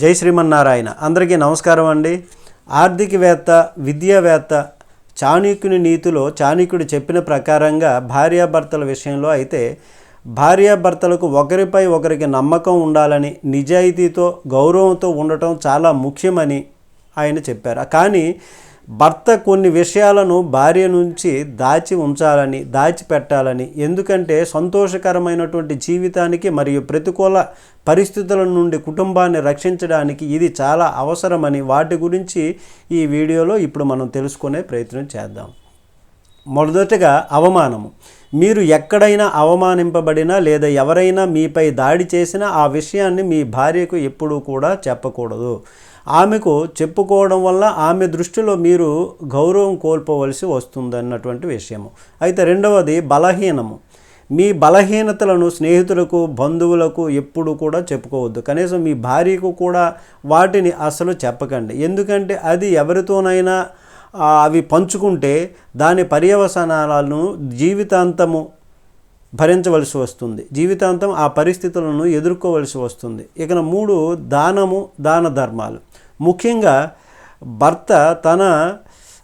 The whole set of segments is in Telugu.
జై శ్రీమన్నారాయణ. అందరికీ నమస్కారం అండి. ఆర్థికవేత్త విద్యావేత్త చాణక్యుని నీతిలో చాణక్యుడు చెప్పిన ప్రకారంగా భార్యాభర్తల విషయంలో అయితే భార్యాభర్తలకు ఒకరిపై ఒకరికి నమ్మకం ఉండాలని నిజాయితీతో గౌరవంతో ఉండటం చాలా ముఖ్యమని ఆయన చెప్పారు. కానీ భర్త కొన్ని విషయాలను భార్య నుంచి దాచి ఉంచాలని దాచిపెట్టాలని ఎందుకంటే సంతోషకరమైనటువంటి జీవితానికి మరియు ప్రతికూల పరిస్థితుల నుండి కుటుంబాన్ని రక్షించడానికి ఇది చాలా అవసరమని వాటి గురించి ఈ వీడియోలో ఇప్పుడు మనం తెలుసుకునే ప్రయత్నం చేద్దాం. మొదటగా అవమానము. మీరు ఎక్కడైనా అవమానింపబడినా లేదా ఎవరైనా మీపై దాడి చేసినా ఆ విషయాన్ని మీ భార్యకు ఎప్పుడూ కూడా చెప్పకూడదు. ఆమెకు చెప్పుకోవడం వల్ల ఆమె దృష్టిలో మీరు గౌరవం కోల్పోవలసి వస్తుందన్నటువంటి విషయము. అయితే రెండవది బలహీనము. మీ బలహీనతలను స్నేహితులకు బంధువులకు ఎప్పుడు కూడా చెప్పుకోవద్దు. కనీసం మీ భార్యకు కూడా వాటిని అసలు చెప్పకండి. ఎందుకంటే అది ఎవరితోనైనా అవి పంచుకుంటే దాని పర్యవసనాలను జీవితాంతము భరించవలసి వస్తుంది. జీవితాంతం ఆ పరిస్థితులను ఎదుర్కోవలసి వస్తుంది. ఇక మూడు దానము దాన ధర్మాలు. ముఖ్యంగా భర్త తన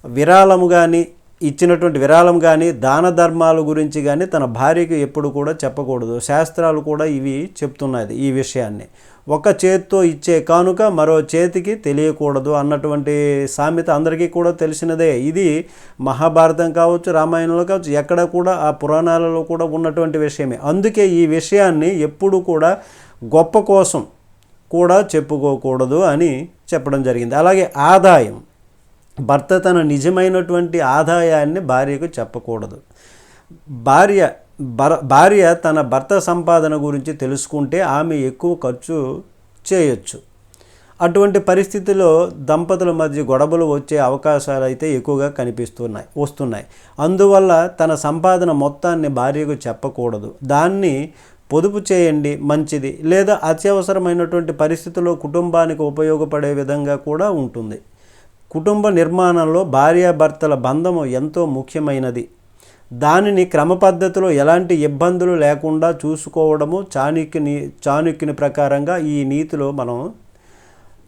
విరాళము కానీ ఇచ్చినటువంటి విరాళం కానీ దాన ధర్మాల గురించి కానీ తన భార్యకు ఎప్పుడు కూడా చెప్పకూడదు. శాస్త్రాలు కూడా ఇవి చెప్తున్నది ఈ విషయాన్ని. ఒక చేత్తో ఇచ్చే కానుక మరో చేతికి తెలియకూడదు అన్నటువంటి సామెత అందరికీ కూడా తెలిసినదే. ఇది మహాభారతం కావచ్చు రామాయణంలో కావచ్చు ఎక్కడ కూడా ఆ పురాణాలలో కూడా ఉన్నటువంటి విషయమే. అందుకే ఈ విషయాన్ని ఎప్పుడు కూడా గొప్ప కోసం కూడా చెప్పుకోకూడదు అని చెప్పడం జరిగింది. అలాగే ఆదాయం. భర్త తన నిజమైనటువంటి ఆదాయాన్ని భార్యకు చెప్పకూడదు. భార్య భర భార్య తన భర్త సంపాదన గురించి తెలుసుకుంటే ఆమె ఎక్కువ ఖర్చు చేయొచ్చు. అటువంటి పరిస్థితిలో దంపతుల మధ్య గొడవలు వచ్చే అవకాశాలు అయితే ఎక్కువగా కనిపిస్తున్నాయి వస్తున్నాయి. అందువల్ల తన సంపాదన మొత్తాన్ని భార్యకు చెప్పకూడదు. దాన్ని పొదుపు చేయండి మంచిది. లేదా అత్యవసరమైనటువంటి పరిస్థితుల్లో కుటుంబానికి ఉపయోగపడే విధంగా కూడా ఉంటుంది. కుటుంబ నిర్మాణంలో భార్యాభర్తల బంధము ఎంతో ముఖ్యమైనది. దానిని క్రమ పద్ధతిలో ఎలాంటి ఇబ్బందులు లేకుండా చూసుకోవడము చాణుక్యుని చాణుక్యుని ప్రకారంగా ఈ నీతిలో మనం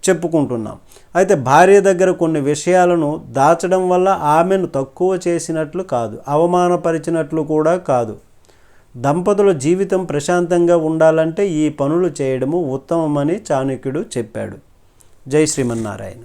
చెప్పుకుంటున్నాం. అయితే భార్య దగ్గర కొన్ని విషయాలను దాచడం వల్ల ఆమెను తక్కువ చేసినట్లు కాదు అవమానపరిచినట్లు కూడా కాదు. దంపతుల జీవితం ప్రశాంతంగా ఉండాలంటే ఈ పనులు చేయడము ఉత్తమమని చాణక్యుడు చెప్పాడు. జై శ్రీమన్నారాయణ.